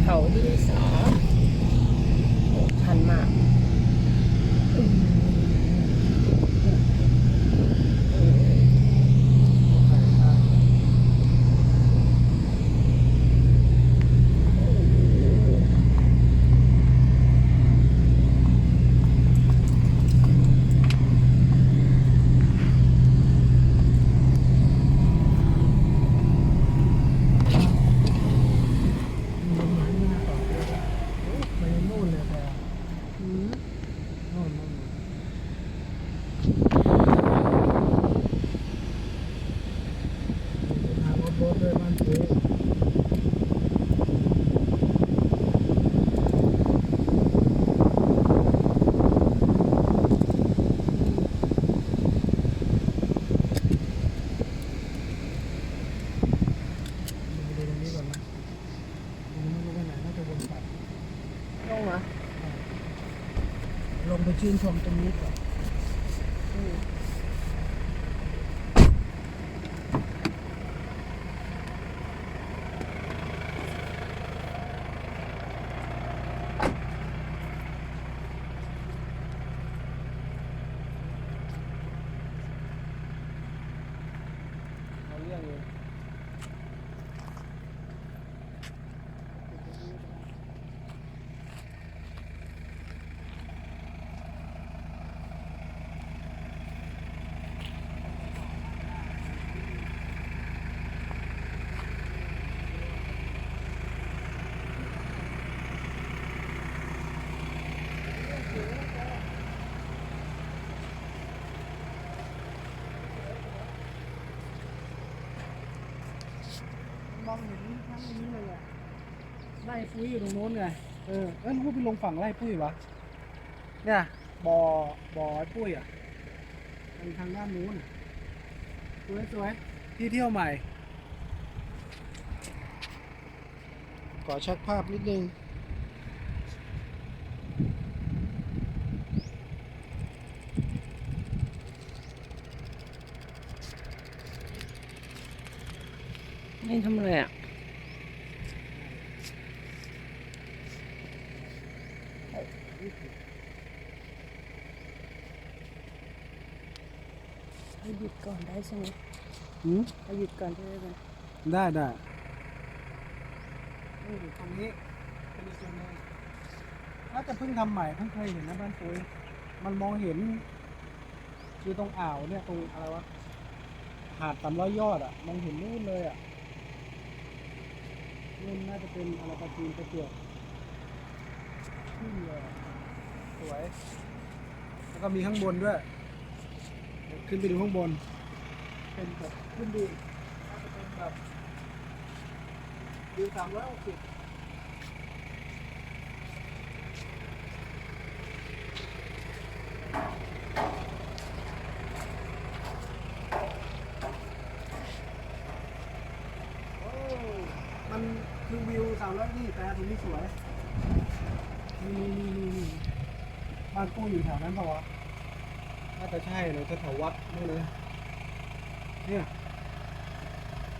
วิวเขาที่สองโอ้ชันมากอืมอืมมันมันไม่น่าต่อเลยไปนู่นเลยแต่ อืม นู่นนู่นทางรถรถด้วยบ้านซื้อ ดูตรงนี้ก่อนนะตรงนี้ไม่รู้ไปไหนน่าจะวนกลับ ลงเหรอ ลงไป ชื่นชมตรงนี้ก่อน อืมเอาเรื่องเลย มองเห็นทั้งนี้เลยอะ ไล่ปุ้ยอยู่ตรงโน้นไง เออเอ้ยรู้ไปลงฝั่งไล่ปุ้ยวะ เนี่ยบ่อบ่อไอ้ปุ้ยอะทางทางด้านนู้นน่ะสวยสวยที่เที่ยวใหม่ ขอชักภาพนิดนึง นี่ทำอะไรอะ ห้หยุดก่อนได้ใช่ไหมหืมให้หยุดก่อนได้ไหมได้ได้นี่ตรงนี้เป็นอีกส่วนหนึงน่าจะเพิ่งทำใหม่เพิ่งเคยเห็นนะบ้านปุ้ยมันมองเห็น คือตรงอ่าวเนี่ยตรงอะไรวะหาดสามร้อยยอดอะ มองเห็นนู่นเลยอะนู่นน่าจะเป็นอะไรปลาจีนกระเจียวขึ้นเลยอะสวย แล้วก็มีข้างบนด้วยเดี๋ยว ขึ้นไปดูข้างบน เป็นแบบขึ้นดูน่าจะเป็นแบบวิวสามร้อยหกสิบโอ้มันคือวิวสามร้อยนี่แต่ตรงนี้สวยนี่นี่นี่บ้านปูอยู่แถวนั้นเปล่าวะ น่าจะใช่เลยแถววัดนี่เลยเนี่ย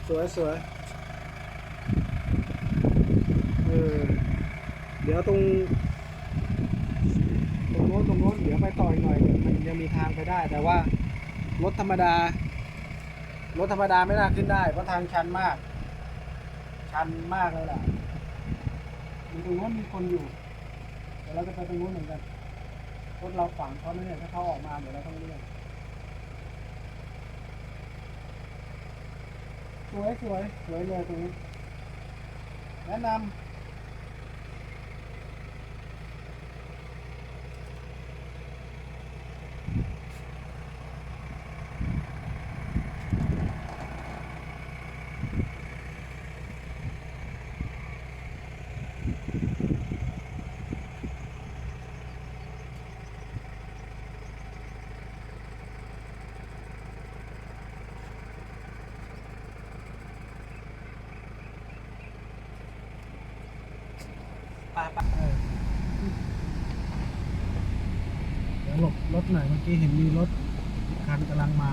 สวยสวยเออเดี๋ยวตรงตรงโน้นตรงโน้นเดี๋ยวไปต่ออีกหน่อยมันยังมีทางไปได้แต่ว่ารถธรรมดารถธรรมดาไม่น่าขึ้นได้เพราะทางชันมาก ชันมากเลยล่ะตรงโน้นมีคนอยู่เดี๋ยวเราจะไปตรงโน้นเหมือนกัน รถเราฝังเขาเนี่ยถ้าเขาออกมาเดี๋ยวเราต้องเลี่ยงสวยสวยสวยเลยตรงนี้แนะนำ หลบรถหน่อยเมื่อกี้เห็นมีรถคันกำลังมา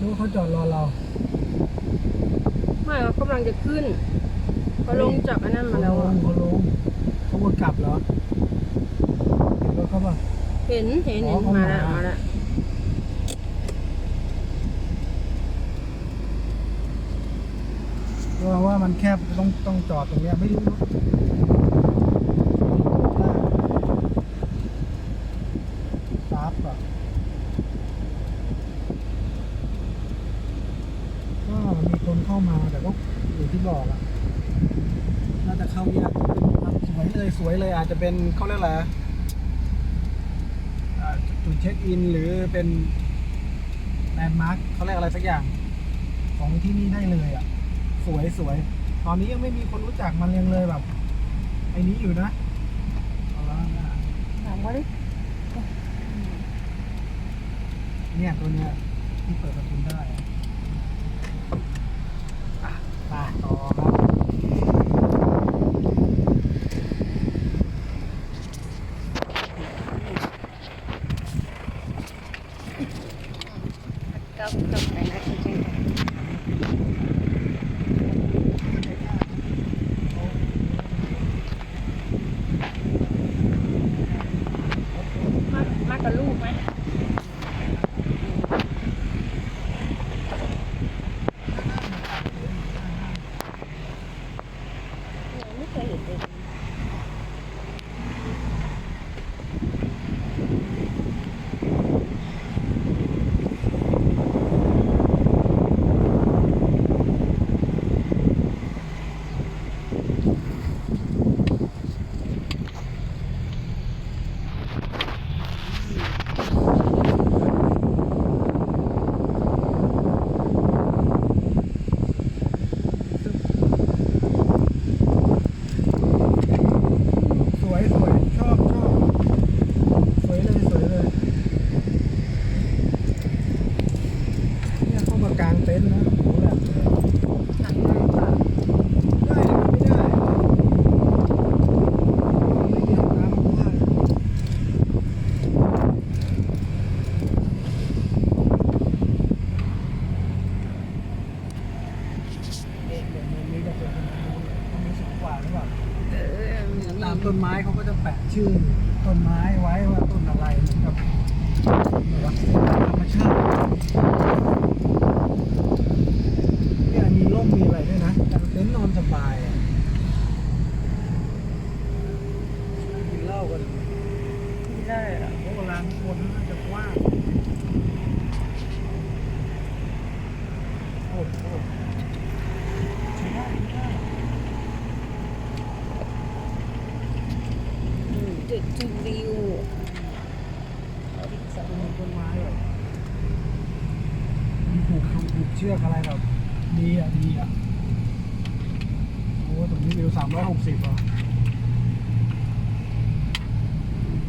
รู้เขาจอดรอเรา ไม่เรากำลังจะขึ้นเขาลงจากอันนั้นมาแล้วอะเขาลงเขาวนกลับเหรอเห็นรถเขาป่ะเห็นเห็นเห็นมาแล้วมาแล้ว มันแคบต้องต้องจอดตรงเนี้ยไม่รู้รถซับอะก็มีคนเข้ามาแต่ก็อยู่ที่บอกอะน่าจะเข้ายากสวยเลยสวยเลยอาจจะเป็นเขาเรียกอะไรอะอ่าจุดเช็คอินหรือเป็นแลนด์มาร์คเขาเรียกอะไรสักอย่าง ของที่นี่ได้เลยอะ สวยสวย ตอนนี้ยังไม่มีคนรู้จักมันยังเลยแบบ ไอ้นี้อยู่นะเอาละนะถามว่าดิเนี่ยตัวเนี้ยที่เปิดประตูได้อะอะไปต่อครับก็กลับไปนะจริงๆมามากับลูกไหมไม่เคยเห็นเลย สวยสวยชอบชอบสวยเลยสวยเลยเนี่ยเข้ามากลางเต็นท์นะโอ้โหแบบเลย หันมาค่ะ ได้หรือไม่ได้ไม่มีห้องน้ำข้างล่างเอ๊ะเดี๋ยวมุมนี้จะเปิดเป็นมุมมุมนี้สูงกว่า หรือเปล่าเออมีตามต้นไม้เขาก็จะแปะชื่อต้นไม้ไว้ว่าต้นอะไรเหมือนกับแบบว่าธรรมชาติเนี่ยมีร่มมีอะไรด้วยนะกางเต็นท์นอนสบายอะกินเหล้ากันไม่ได้เหรอเพราะเวลาคนน่าจะกว้างโอ้โหใช้ได้ใช้ได้ อืมจุดจุดวิวเอาดิสอง ต้นต้นไม้แบบมีผูกผูกผูก เชือกอะไรแบบดีอะดีอะโอ้ตรงนี้วิวสามร้อยหกสิบอะ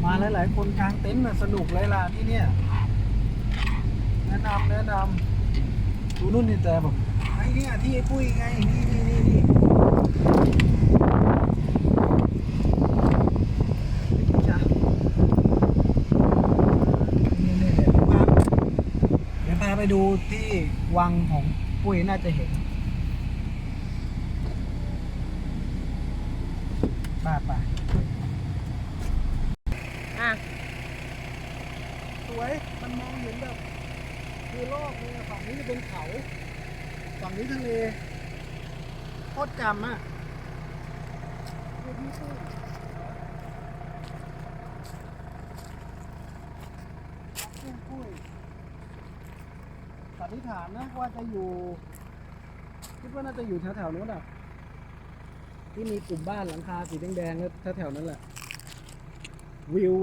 มาหลายๆคนกลางเต็นท์น่ะสนุกเลยล่ะที่เนี่ยแนะนำแนะนำดูนู่นนี่แต่แบบไอ้เนี่ยที่ไอ้ปุ้ยไงนี่นี่นี่นี่จ้ะนี่นี่เดี๋ยวพาไปดูที่ วังของปุ้ยน่าจะเห็นป้าป่าอะ สวย มันมองเห็นแบบ คือโลกเลยอะฝั่งนี้จะเป็นเขา ฝั่งนี้ทะเลโคตรจำอะดูที่ปุ้ยปุ้ยปุ้ย สันนิษฐานนะว่าจะอยู่คิดว่าน่าจะอยู่แถวๆนู้นอะ ที่มีกลุ่มบ้านหลังคาสีแดงๆแล้วแถวๆนั้นแหละ วิว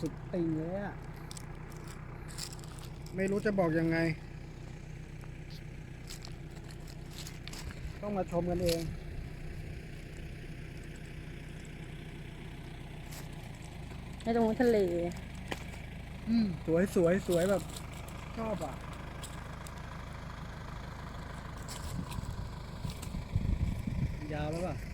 สุดติงเลยอะ ไม่รู้จะบอกยังไง ต้องมาชมกันเองให้ตรงนู้นทะเล อืมสวยสวยสวยแบบ ชอบอะ Ya baba.